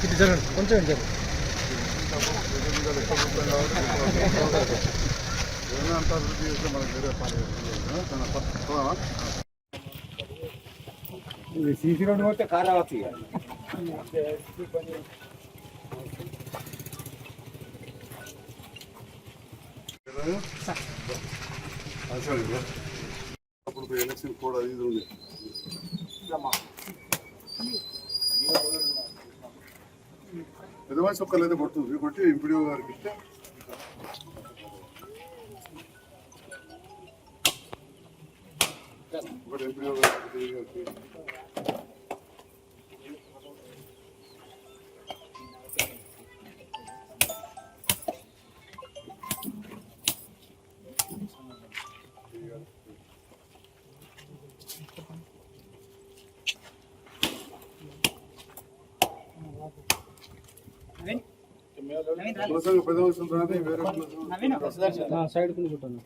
किती जण कोणत्या जण ಏನಂತ ಅಭಿವೃದ್ಧಿ ಯೋಚನೆ ಮಾಡಿದ್ರೆ ಪಾಲಿಗೆ సీసీ రోడ్డు పోతే కార్ రావచ్చు ఇక. అప్పుడు ఎలక్షన్ కోడ్ అది ఇది ఉంది. పెద్దవాళ్ళ చొక్కలు అయితే కొడుతుంది కొట్టి ఎంపీడీఓ గారికి ఇస్తే ఒకటి ఎంపీడీఓ గారికి కులసంఘ పెద్దవాళ్ళ సంతానం వేరే కులసంఘం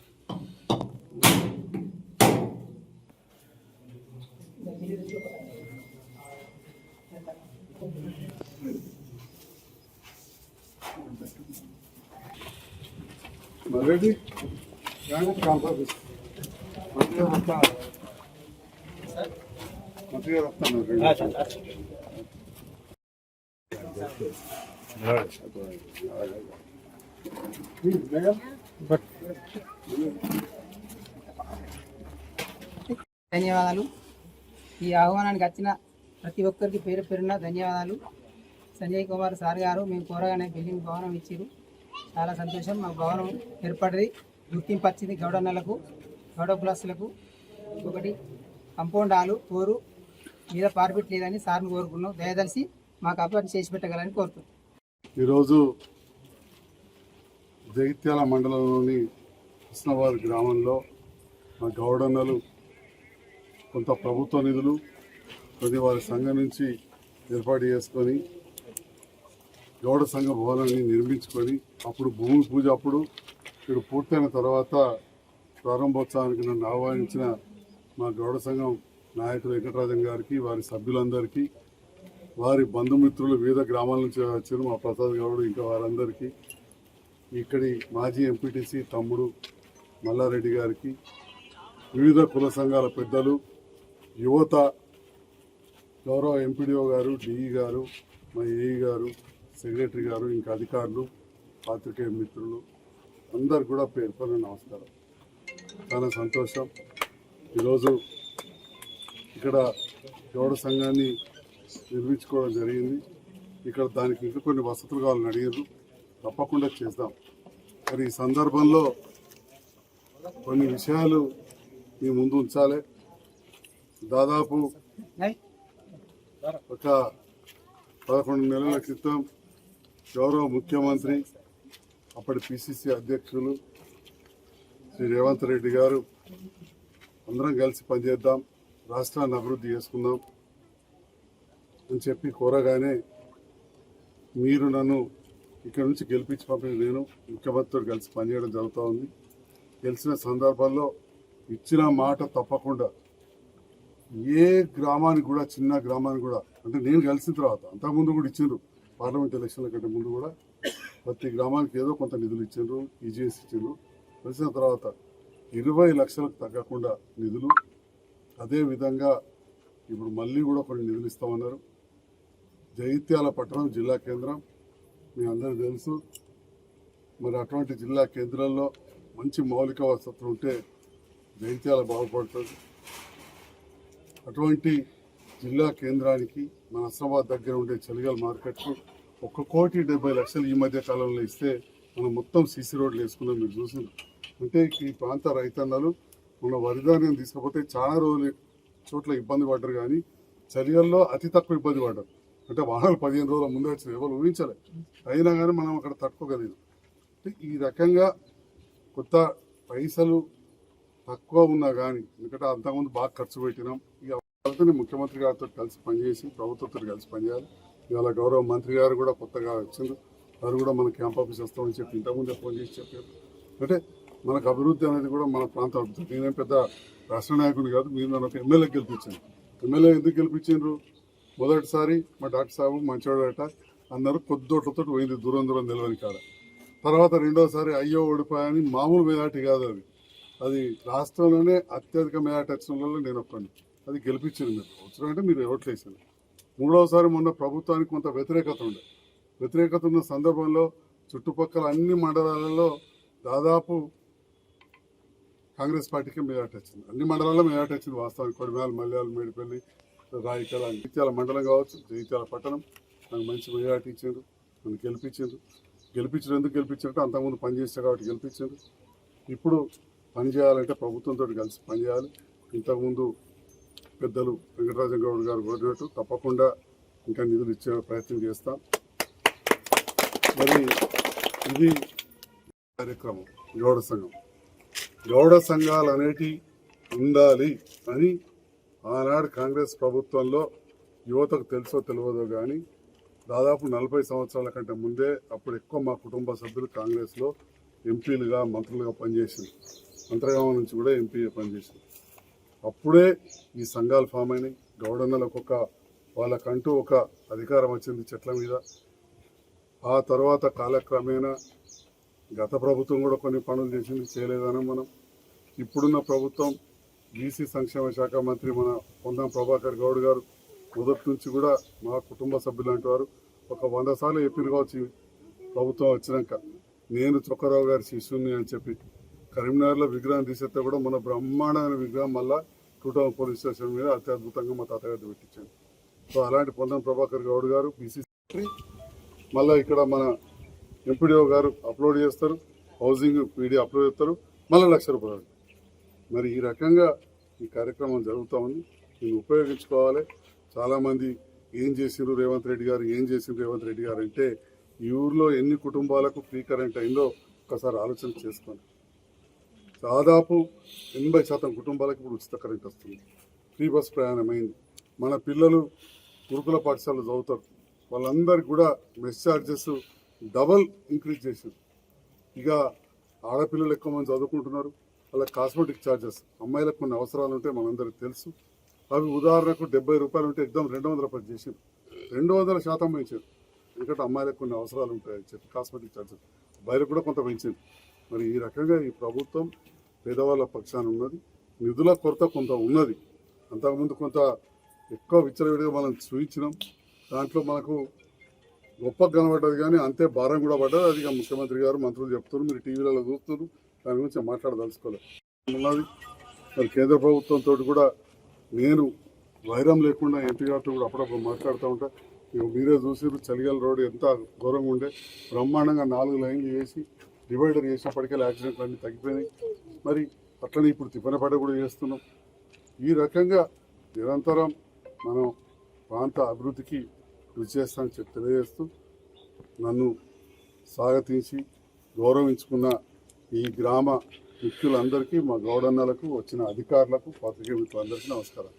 వస్తాను ధన్యవాదాలు. ఈ ఆహ్వానానికి వచ్చిన ప్రతి ఒక్కరికి పేరు పేరున ధన్యవాదాలు. సంజయ్ కుమార్ సార్ గారు మేము కోరగానే బిల్డింగ్ భవనం ఇచ్చారు చాలా సంతోషం. మా భవనం ఏర్పడి గుర్తింపు వచ్చింది నెలకు గౌడ ప్లస్లకు ఒకటి కంపౌండ్ ఆలు తోరు మీద పార్పిట్ లేదని సార్ని కోరుకున్నాం. దయదలిసి మాకు అభివృద్ధి చేసి పెట్టగలని కోరుతున్నాం. ఈరోజు జగిత్యాల మండలంలోని కృష్ణవారి గ్రామంలో మా గౌడన్నలు కొంత ప్రభుత్వ నిధులు కొన్ని వారి సంఘం నుంచి ఏర్పాటు చేసుకొని గౌడ సంఘ భవనాన్ని నిర్మించుకొని అప్పుడు భూమి పూజ అప్పుడు ఇక్కడ పూర్తయిన తర్వాత ప్రారంభోత్సవానికి నన్ను ఆహ్వానించిన మా గౌడ సంఘం నాయకులు వెంకటరాజన్ గారికి వారి సభ్యులందరికీ వారి బంధుమిత్రులు వివిధ గ్రామాల నుంచి వచ్చారు మా ప్రసాద్ గౌడ్ ఇంకా వారందరికీ ఇక్కడి మాజీ ఎంపీటీసీ తమ్ముడు మల్లారెడ్డి గారికి వివిధ కుల సంఘాల పెద్దలు యువత గౌరవ ఎంపీడీఓ గారు డిఈ గారు మా ఏఈ గారు సెక్రటరీ గారు ఇంకా అధికారులు పాత్రికేయ మిత్రులు అందరు కూడా పేరు నమస్కారం. చాలా సంతోషం. ఈరోజు ఇక్కడ గౌడ సంఘాన్ని నిర్మించుకోవడం జరిగింది. ఇక్కడ దానికి ఇంకా కొన్ని వసతులు కావాలని అడిగారు తప్పకుండా చేద్దాం. మరి ఈ సందర్భంలో కొన్ని విషయాలు మీ ముందు ఉంచాలి. దాదాపు ఒక పదకొండు నెలల క్రితం గౌరవ ముఖ్యమంత్రి అప్పటి పిసిసి అధ్యక్షులు శ్రీ రేవంత్ రెడ్డి గారు అందరం కలిసి పనిచేద్దాం రాష్ట్రాన్ని అభివృద్ధి చేసుకుందాం అని చెప్పి కోరగానే మీరు నన్ను ఇక్కడ నుంచి గెలిపించి పంపిన నేను ముఖ్యమంత్రితో కలిసి పనిచేయడం జరుగుతూ ఉంది. గెలిచిన సందర్భాల్లో ఇచ్చిన మాట తప్పకుండా ఏ గ్రామానికి కూడా చిన్న గ్రామానికి కూడా అంటే నేను కలిసిన తర్వాత అంతకుముందు కూడా ఇచ్చిండ్రు. పార్లమెంట్ ఎలక్షన్ల కంటే ముందు కూడా ప్రతి గ్రామానికి ఏదో కొంత నిధులు ఇచ్చిండ్రు ఈజీఎస్ ఇచ్చిండ్రు. కలిసిన తర్వాత ఇరవై లక్షలకు తగ్గకుండా నిధులు. అదే విధంగా ఇప్పుడు మళ్ళీ కూడా కొన్ని నిధులు ఇస్తామన్నారు. జైత్యాల పట్టణం జిల్లా కేంద్రం మీ అందరికీ తెలుసు. మరి అటువంటి జిల్లా కేంద్రాల్లో మంచి మౌలిక వసతులు ఉంటే జైత్యాల బాగుపడుతుంది. అటువంటి జిల్లా కేంద్రానికి మన హస్నాబాద్ దగ్గర ఉండే చలిగల్ మార్కెట్కు ఒక కోటి డెబ్బై లక్షలు ఈ మధ్య కాలంలో ఇస్తే మనం మొత్తం సీసీ రోడ్లు వేసుకున్నాం మీరు చూసిన అంటే ఈ ప్రాంత రైతన్నలు మన వరిధాన్యం తీసుకపోతే చాలా రోజులు చోట్ల ఇబ్బంది పడ్డారు కానీ చలిగల్లో అతి తక్కువ ఇబ్బంది పడ్డారు. అంటే వాహనాలు పదిహేను రోజుల ముందే వచ్చినాయి ఎవరు ఊహించలే. అయినా కానీ మనం అక్కడ తట్టుకోగలిగాం. అంటే ఈ రకంగా కొత్త పైసలు తక్కువ ఉన్నా కానీ ఎందుకంటే అంతకుముందు బాగా ఖర్చు పెట్టినాం ఇక వాళ్ళతోనే ముఖ్యమంత్రి గారితో కలిసి పనిచేసి ప్రభుత్వంతో కలిసి పనిచేయాలి. ఇవాళ గౌరవ మంత్రి గారు కూడా కొత్తగా వచ్చిండ్రు. వారు కూడా మన క్యాంప్ ఆఫీస్ వస్తామని చెప్పి ఇంతకుముందే ఫోన్ చేసి చెప్పారు. అంటే మనకు అభివృద్ధి అనేది కూడా మన ప్రాంత అభివృద్ధి. నేనేం పెద్ద రాష్ట్ర నాయకుడు కాదు మీరు నన్ను ఒక ఎమ్మెల్యే గెలిపించాను ఎమ్మెల్యే ఎందుకు గెలిపించారు? మొదటిసారి మా డాక్టర్ సాబు మంచివాడట అందరూ కొద్ది పోయింది దూరం దూరం నిలవని కాడ. తర్వాత రెండోసారి అయ్యో ఓడిపోయాని మామూలు మెజార్టీ కాదు అది. అది రాష్ట్రంలోనే అత్యధిక మెజార్టీ వచ్చిన నేను ఒక్కడిని. అది గెలిపించింది మీరు. అవసరం అంటే మీరు ఓట్లేసాను మూడవసారి మొన్న ప్రభుత్వానికి కొంత వ్యతిరేకత ఉండే. వ్యతిరేకత ఉన్న సందర్భంలో చుట్టుపక్కల అన్ని మండలాలలో దాదాపు కాంగ్రెస్ పార్టీకి మెజార్టీ వచ్చింది. అన్ని మండలాల్లో మెజార్టీ వచ్చింది. వాస్తవానికి కొడిమేల మల్యాలు మేడిపల్లి రాయికల జగిత్యాల మండలం కావచ్చు జగిత్యాల పట్టణం. నాకు మంచి మెజార్టీ ఇచ్చారు నన్ను గెలిపించారు గెలిపించారు ఎందుకు గెలిపించారంటే అంతకుముందు పనిచేస్తారు కాబట్టి గెలిపించారు ఇప్పుడు పనిచేయాలంటే ప్రభుత్వంతో కలిసి పనిచేయాలి ఇంతకుముందు పెద్దలు వెంకటరాజన్ గౌడ్ గారు కోరినట్టు తప్పకుండా ఇంకా నిధులు ఇచ్చే ప్రయత్నం చేస్తాం. మరి ఇది కార్యక్రమం గౌడ సంఘం. గౌడ సంఘాలు అనేటి ఉండాలి అని ఆనాడు కాంగ్రెస్ ప్రభుత్వంలో యువతకు తెలుసో తెలియదో కానీ దాదాపు నలభై సంవత్సరాల కంటే ముందే అప్పుడు ఎక్కువ మా కుటుంబ సభ్యులు కాంగ్రెస్లో ఎంపీలుగా మంత్రులుగా పనిచేసింది. మంత్రగామం నుంచి కూడా ఎంపీగా పనిచేసింది. అప్పుడే ఈ సంఘాలు ఫామ్ అయినాయి. గౌడన్నలకు ఒక వాళ్ళకంటూ ఒక అధికారం వచ్చింది చెట్ల మీద. ఆ తర్వాత కాలక్రమేణా గత ప్రభుత్వం కూడా కొన్ని పనులు చేసింది చేయలేదని మనం. ఇప్పుడున్న ప్రభుత్వం బీసీ సంక్షేమ శాఖ మంత్రి మన పొందం ప్రభాకర్ గౌడ్ గారు మొదటి నుంచి కూడా మా కుటుంబ సభ్యులు ఒక వంద సార్లు చెప్పిన కావచ్చు ప్రభుత్వం వచ్చినాక. నేను చొక్కరావు గారి శిష్యుని అని చెప్పి కరీంనగర్లో విగ్రహం తీసేస్తే కూడా మన బ్రహ్మాండమైన విగ్రహం మళ్ళా టూ టౌన్ పోలీస్ స్టేషన్ మీద అత్యద్భుతంగా మా తాతగారి పెట్టించాను సో అలాంటి పొందం ప్రభాకర్ గౌడ్ గారు బీసీ సెక్రటరీ. మళ్ళీ ఇక్కడ మన ఎంపీడీఓ గారు అప్లోడ్ చేస్తారు హౌసింగ్ పీడీ అప్లోడ్ చేస్తారు మళ్ళీ లక్ష రూపాయలు. మరి ఈ రకంగా ఈ కార్యక్రమం జరుగుతూ ఉంది. దీన్ని ఉపయోగించుకోవాలి. చాలామంది ఏం చేసిండ్రు రేవంత్ రెడ్డి గారు ఏం చేసిండ్రు రేవంత్ రెడ్డి గారు అంటే ఈ ఊర్లో ఎన్ని కుటుంబాలకు ఫ్రీ కరెంట్ అయిందో ఒకసారి ఆలోచన చేసుకోండి. దాదాపు ఎనభై శాతం కుటుంబాలకు ఇప్పుడు ఉచిత కరెంట్ వస్తుంది. ఫ్రీ బస్ ప్రయాణం అయింది. మన పిల్లలు గురుకుల పాఠశాలలో చదువుతారు. వాళ్ళందరికీ కూడా మెస్ ఛార్జెస్ డబల్ ఇంక్రీజ్ చేశారు. ఇక ఆడపిల్లలు ఎక్కువ మంది చదువుకుంటున్నారు. వాళ్ళ కాస్మెటిక్ ఛార్జెస్ అమ్మాయిలకు కొన్ని అవసరాలు ఉంటే మనందరికి తెలుసు. అవి ఉదాహరణకు డెబ్బై రూపాయలు ఉంటే ఎగ్జామ్ రెండు వందల పది చేసారు రెండు వందల శాతం పెంచారు. ఎందుకంటే అమ్మాయిలకు కొన్ని అవసరాలు ఉంటాయని చెప్పి కాస్మెటిక్ ఛార్జెస్ బయట కూడా కొంత పెంచింది మరి ఈ రకంగా ఈ ప్రభుత్వం పేదవాళ్ళ పక్షాన ఉన్నది నిధుల కొరత కొంత ఉన్నది. అంతకుముందు కొంత ఎక్కువ విచ్చలవిడిగా మనం చూపించినాం దాంట్లో మనకు గొప్ప కనబడ్డది కానీ అంతే భారం కూడా పడ్డది. అది ముఖ్యమంత్రి గారు మంత్రులు చెప్తున్నారు. మీరు టీవీలలో చూస్తున్నారు. దాని గురించి మాట్లాడదలుచుకోలేదు. ఉన్నది. మరి కేంద్ర ప్రభుత్వంతో కూడా నేను వైరం లేకుండా ఎంపీ గారితో కూడా అప్పుడప్పుడు మాట్లాడుతూ ఉంటా. ఇక మీరే చూసారు చలిగల రోడ్డు ఎంత ఘోరంగా ఉండే. బ్రహ్మాండంగా నాలుగు లైన్లు వేసి డివైడర్ చేసినప్పటికీ యాక్సిడెంట్లు అన్నీ తగ్గిపోయినాయి. మరి అట్లనే ఇప్పుడు తిప్పనపడ కూడా చేస్తున్నాం. ఈ రకంగా నిరంతరం మనం ప్రాంత అభివృద్ధికి కృషి చేస్తామని చెప్పి తెలియజేస్తూ నన్ను స్వాగతించి గౌరవించుకున్న ఈ గ్రామ వ్యక్తులందరికీ మా గౌడన్నలకు వచ్చిన అధికారులకు పత్రికా మిత్రులందరికీ నమస్కారం.